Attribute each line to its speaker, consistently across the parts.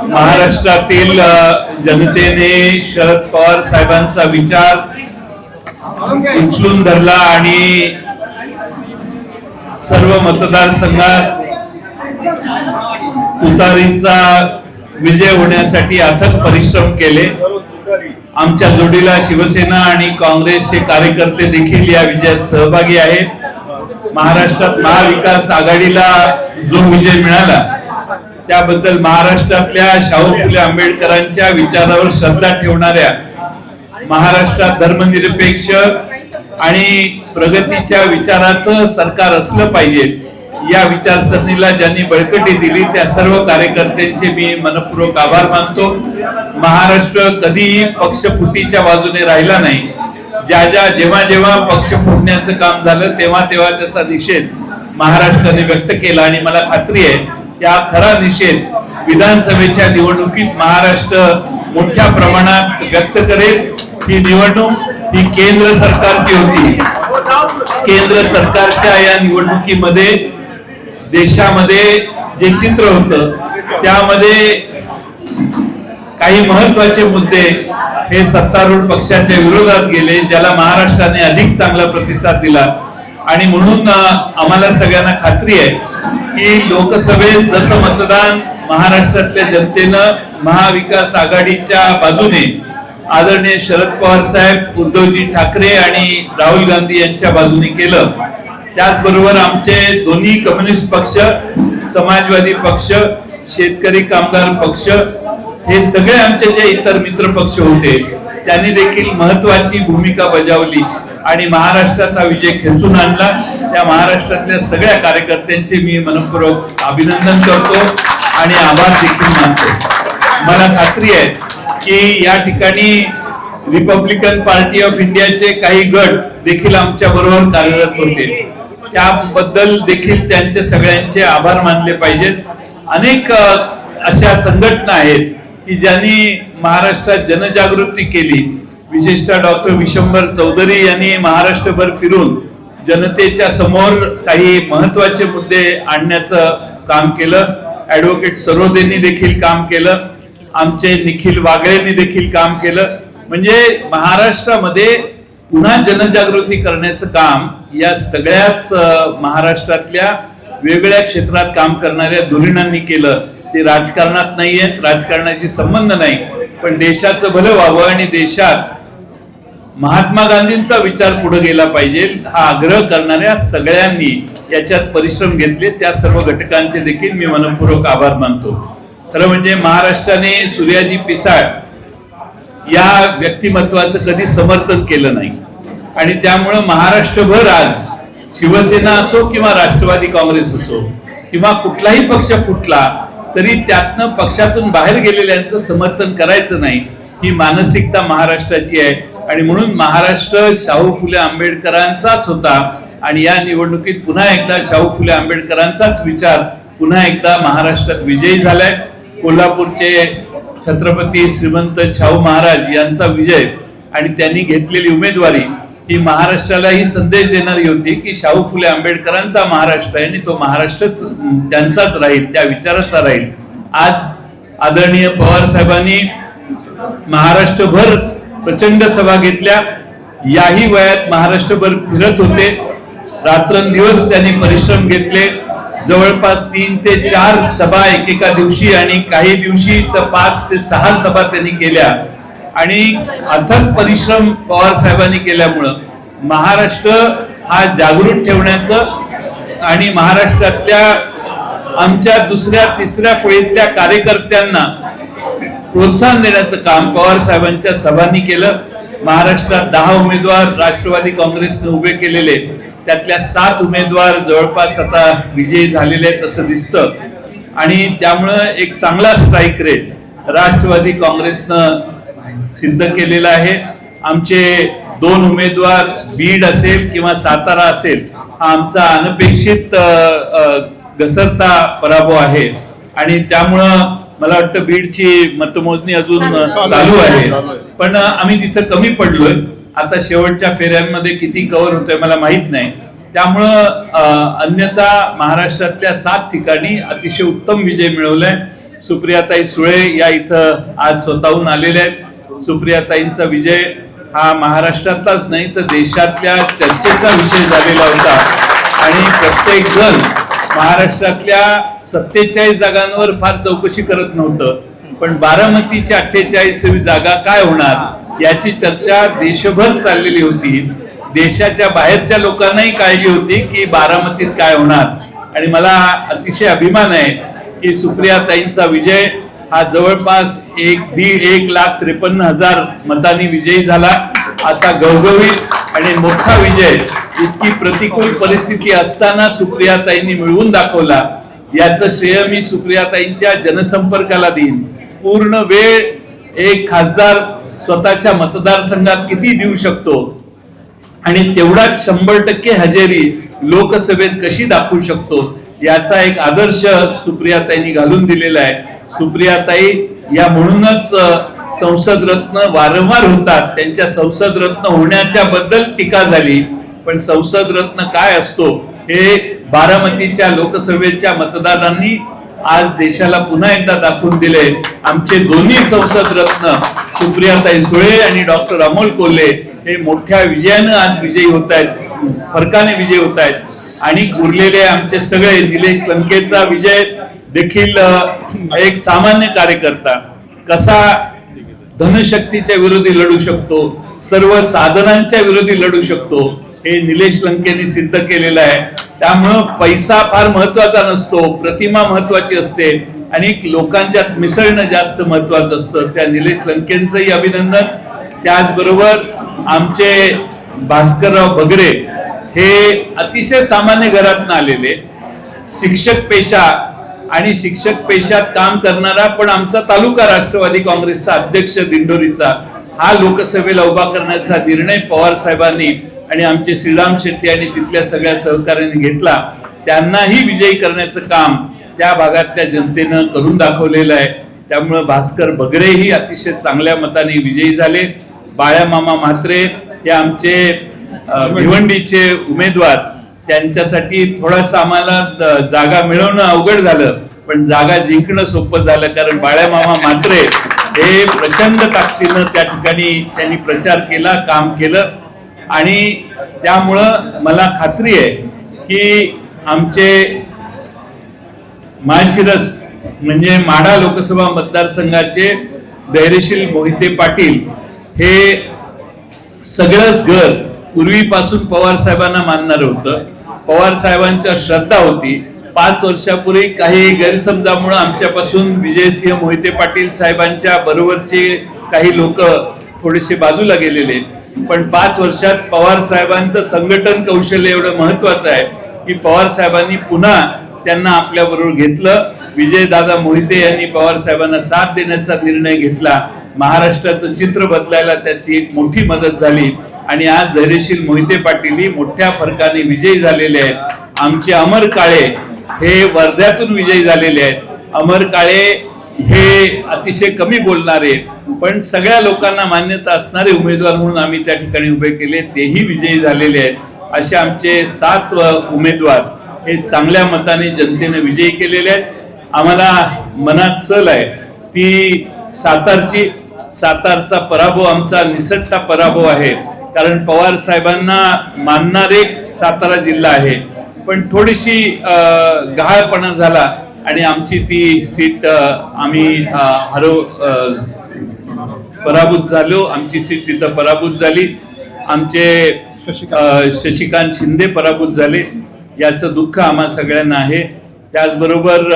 Speaker 1: महाराष्ट्रातील जनतेने शरद पवार साहेबांचा विचार उचलून धरला आणि सर्व मतदारसंघात उतारींचा विजय होण्यासाठी अथक परिश्रम केले. आमच्या जोडीला शिवसेना आणि काँग्रेसचे कार्यकर्ते देखील या विजयात सहभागी आहेत. महाराष्ट्रात महाविकास आघाडीला जो विजय मिळाला त्याबद्दल महाराष्ट्रातल्या शाहू फुले आंबेडकरांच्या विचारावर श्रद्धा ठेवणाऱ्या महाराष्ट्रात धर्मनिरपेक्ष आणि प्रगतीच्या विचाराचं सरकार असलं पाहिजे या विचारसरणीला ज्यांनी बळकटी दिली त्या सर्व कार्यकर्त्यांचे मी मनपूर्वक आभार मानतो. महाराष्ट्र कधीही पक्षफुटीच्या बाजूने राहिला नाही. ज्या ज्या जेव्हा जेव्हा पक्ष फोडण्याचं काम झालं तेव्हा तेव्हा त्याचा निषेध महाराष्ट्राने व्यक्त केला आणि मला खात्री आहे या खरा निषेध विधानसभेच्या निवडणुकीत महाराष्ट्र मोठ्या प्रमाणात व्यक्त करेल. ही निवडणूक ही केंद्र सरकारची होती. केंद्र सरकारच्या या निवडणुकीमध्ये देशामध्ये जे चित्र होत त्यामध्ये काही महत्त्वाचे मुद्दे हे सत्तारूढ पक्षाच्या विरोधात गेले ज्याला महाराष्ट्राने अधिक चांगला प्रतिसाद दिला. आणि म्हणून आम्हाला सगळ्यांना खात्री आहे की लोकसभेत जसं मतदान महाराष्ट्रातल्या जनतेनं महाविकास आघाडीच्या बाजूने आदरणीय शरद पवार साहेब उद्धवजी ठाकरे आणि राहुल गांधी यांच्या बाजूने केलं त्याचबरोबर आमचे दोन्ही कम्युनिस्ट पक्ष समाजवादी पक्ष शेतकरी कामगार पक्ष हे सगळे आमचे जे इतर मित्र पक्ष होते त्यांनी देखील महत्वाची भूमिका बजावली. आणि महाराष्ट्राचा विजय खेचून आणला. त्या महाराष्ट्रातल्या सगळ्या कार्यकर्त्यांचे मी मनपूर्वक अभिनंदन करतो आणि आभार देखील मानतो. मला खात्री आहे की या ठिकाणी रिपब्लिकन पार्टी ऑफ इंडियाचे काही गट देखील आमच्या बरोबर कार्यरत होते. त्याबद्दल देखील त्यांचे सगळ्यांचे आभार मानले पाहिजेत. अनेक अशा संघटना आहेत की ज्यांनी महाराष्ट्रात जनजागृती केली. विशेषतः डॉक्टर विशंभर चौधरी यांनी महाराष्ट्रभर फिरून जनतेच्या समोर काही महत्त्वाचे मुद्दे आणण्याचं काम केलं. ऍडव्होकेट सरोदेंनी देखील काम केलं. आमचे निखिल वागळेंनी देखील काम केलं. म्हणजे महाराष्ट्रामध्ये पुन्हा जनजागृती करण्याचं काम या सगळ्याच महाराष्ट्रातल्या वेगळ्या क्षेत्रात काम करणाऱ्या धुरीणांनी केलं. ते राजकारणात नाही आहेत राजकारणाशी संबंध नाही. पण देशाचं भलं व्हावं आणि देशात महात्मा गांधींचा विचार पुढे गेला पाहिजे. हा आग्रह करणाऱ्या सगळ्यांनी याच्यात परिश्रम घेतले. त्या सर्व घटकांचे देखील मी मनपूर्वक आभार मानतो. खरं म्हणजे महाराष्ट्राने सूर्याजी पिसाळ या व्यक्तिमत्वाचं कधी समर्थन केलं नाही. आणि त्यामुळं महाराष्ट्रभर आज शिवसेना असो किंवा राष्ट्रवादी काँग्रेस असो किंवा कुठलाही पक्ष फुटला तरी त्यातनं पक्षातून बाहेर गेलेल्यांचं समर्थन करायचं नाही ही मानसिकता महाराष्ट्राची आहे. आणि म्हणून महाराष्ट्र शाहू फुले आंबेडकरांचाच होता. आणि या निवडणुकीत पुन्हा एकदा शाहू फुले आंबेडकरांचाच विचार पुन्हा एकदा महाराष्ट्रात विजयी झालाय. कोल्हापूरचे छत्रपती श्रीमंत शाहू महाराज यांचा विजय आणि त्यांनी घेतलेली उमेदवारी ही महाराष्ट्राला ही संदेश देणारी होती की शाहू फुले आंबेडकरांचा महाराष्ट्र आहे आणि तो महाराष्ट्रच त्यांचाच राहील त्या विचाराचा राहील. आज आदरणीय पवार साहेबांनी महाराष्ट्रभर प्रचंड सभा घेतल्या. याही वयात महाराष्ट्रभर फिरत होते. रात्रंदिवस त्यांनी परिश्रम घेतले. जवळपास तीन ते चार सभा एकेका दिवशी आणि काही दिवशी तर पाच ते सहा सभा त्यांनी केल्या. आणि अथक परिश्रम पवार साहेबांनी केल्यामुळं महाराष्ट्र हा जागृत ठेवण्याचं आणि महाराष्ट्रातल्या आमच्या दुसऱ्या तिसऱ्या फळीतल्या कार्यकर्त्यांना प्रोत्साहन देण्याचं काम पवार साहेबांच्या सभांनी केलं. महाराष्ट्रात दहा उमेदवार राष्ट्रवादी काँग्रेसने उभे केलेले. त्यातल्या सात उमेदवार जवळपास आता विजयी झालेले आहेत असं दिसतं. आणि त्यामुळं एक चांगला स्ट्राईक रेट राष्ट्रवादी काँग्रेसनं सिद्ध केलेला आहे. आमचे दोन उमेदवार बीड असेल किंवा सातारा असेल हा आमचा अनपेक्षित घसरता पराभव आहे. आणि त्यामुळं मला वाटतं बीडची मतमोजणी अजून चालू आहे. पण आम्ही तिथं कमी पडलोय. आता शेवटच्या फेऱ्यांमध्ये किती कव्हर होतोय मला माहीत नाही. त्यामुळं अन्यथा महाराष्ट्रातल्या सात ठिकाणी अतिशय उत्तम विजय मिळवलाय. सुप्रियाताई सुळे या इथं आज स्वतःहून आलेल्या आहेत. सुप्रियाताईंचा विजय हा महाराष्ट्रातलाच नाही तर देशातल्या चर्चेचा विषय झालेला होता. आणि प्रत्येक जण महाराष्ट्रातल्या सत्तेचाळीस जागांवर फार चौकशी करत नव्हतं. पण बारामतीची अठ्ठेचाळीस जागा काय होणार याची चर्चा देशभर चाललेली होती. देशाच्या बाहेरच्या लोकांनाही काळजी होती की बारामतीत काय होणार. आणि मला अतिशय अभिमान आहे की सुप्रियाताईंचा विजय हा जवळपास एक दीड एक लाख त्रेपन्न हजार मतांनी विजयी झाला. असा गवगवीत आणि मोठा विजय इतकी प्रतिकूल परिस्थिती असताना सुप्रियाताईंनी मिळवून दाखवला. याचं श्रेय मी सुप्रियाताईंच्या जनसंपर्काला देईन. पूर्ण वेळ एक खासदार स्वतःच्या मतदारसंघात किती देऊ शकतो? आणि तेवढाच शंभर टक्के हजेरी लोकसभेत कशी दाखवू शकतो? याचा एक आदर्श सुप्रियाताईंनी घालून दिलेला आहे. सुप्रियाताई या म्हणूनच संसद रत्न वारंवार होतात. त्यांच्या संसद रत्न होण्याच्या बद्दल टीका झाली. पण संसद रत्न काय असतो हे बारामतीच्या लोकसभेच्या मतदारांनी आज देशाला पुन्हा एकदा दाखवून दिले. आमचे दोन्ही संसद रत्न सुप्रियाताई सुळे आणि डॉक्टर अमोल कोल्हे हे मोठ्या विजयानं आज विजयी होत आहेत. फरकाने विजयी होत आहेत. आणि उरलेले आमचे सगळे निलेश लंकेचा विजय देखील एक सामान्य कार्यकर्ता. कसा धनशक्तीच्या विरोधी लढू शकतो सर्व साधनांच्या विरोधी लढू शकतो. हे निलेश लंकेने सिद्ध केलेलं आहे. त्यामुळं पैसा फार महत्त्वाचा नसतो प्रतिमा महत्वाची असते आणि लोकांच्यात मिसळणं जास्त महत्वाचं असतं. त्या निलेश लंकेंचंही अभिनंदन. त्याचबरोबर आमचे भास्करराव बगरे हे अतिशय सामान्य घरातून आलेले. शिक्षक पेशा आणि शिक्षक पेशात काम करणारा पण आमचा तालुका राष्ट्रवादी काँग्रेसचा अध्यक्ष दिंडोरीचा. हा लोकसभेला उभा करण्याचा निर्णय पवार साहेबांनी आणि आमचे श्रीराम शेट्टी आणि तिथल्या सगळ्या सहकार्याने घेतला. त्यांनाही विजयी करण्याचं काम त्या भागातल्या जनतेनं करून दाखवलेलं आहे. त्यामुळं भास्कर बगरेही अतिशय चांगल्या मताने विजयी झाले. बाळ्यामामा म्हात्रे हे आमचे भिवंडीचे उमेदवार. त्यांच्यासाठी थोडासा आम्हाला जागा मिळवणं अवघड झालं. पण जागा जिंकणं सोपं झालं कारण बाळ्यामामा मात्रे हे प्रचंड ताकदीनं त्या ठिकाणी त्यांनी प्रचार केला काम केलं. आणि त्यामुळं मला खात्री आहे की आमचे माळशिरस म्हणजे माढा लोकसभा मतदारसंघाचे धैर्यशील मोहिते पाटील हे सगळंच घर पूर्वीपासून पवार साहेबांना मानणार होतं. पवार साहेबांच्या श्रद्धा होती. पाच वर्षापूर्वी काही गैरसमजामुळे आमच्यापासून विजयसिंह मोहिते पाटील साहेबांच्या बरोबरचे काही लोक थोडेसे बाजूला गेलेले. पण पाच वर्षात पवार साहेबांचं संघटन कौशल्य एवढं महत्वाचं आहे की पवार साहेबांनी पुन्हा त्यांना आपल्याबरोबर घेतलं. विजयदादा मोहिते यांनी पवार साहेबांना साथ देण्याचा निर्णय घेतला. महाराष्ट्राचं चित्र बदलायला त्याची एक मोठी मदत झाली. आणि आज धैर्यशील मोहिते पाटील ही मोठ्या फरकाने विजयी झालेले आहेत. आमचे अमर काळे हे वर्ध्यातून विजयी झालेले आहेत. अमर काळे हे अतिशय कमी बोलणारे पण सगळ्या लोकांना मान्यता असणारे उमेदवार म्हणून आम्ही त्या ठिकाणी उभे केले. तेही विजयी झालेले आहेत. असे आमचे सात उमेदवार हे चांगल्या मताने जनतेने विजयी केलेले आहेत. आम्हाला मनात सल आहे. ती सातारची सातारचा पराभव आमचा निसटता पराभव आहे. कारण पवार साहेबांना मानणारे सातारा जिल्हा आहे. पण थोडीशी गहाळपणा झाला आणि आमची ती सीट आम्ही हरव पराभूत झालो. आमची सीट तिथं पराभूत झाली. आमचे शशिकांत शिंदे पराभूत झाले. याचं दुःख आम्हा सगळ्यांना आहे. त्याचबरोबर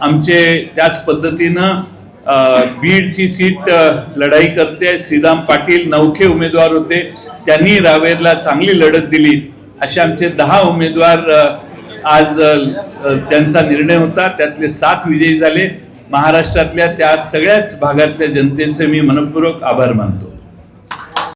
Speaker 1: आमचे त्याच पद्धतीनं बीडची सीट लढाई करते. श्रीराम पाटील नौखे उमेदवार होते. त्यांनी रावेरला चांगली लढत दिली. असे आमचे दहा उमेदवार आज त्यांचा निर्णय होता. त्यातले सात विजयी झाले. महाराष्ट्रातल्या त्या सगळ्याच भागातल्या जनतेचे मी मनपूर्वक आभार मानतो.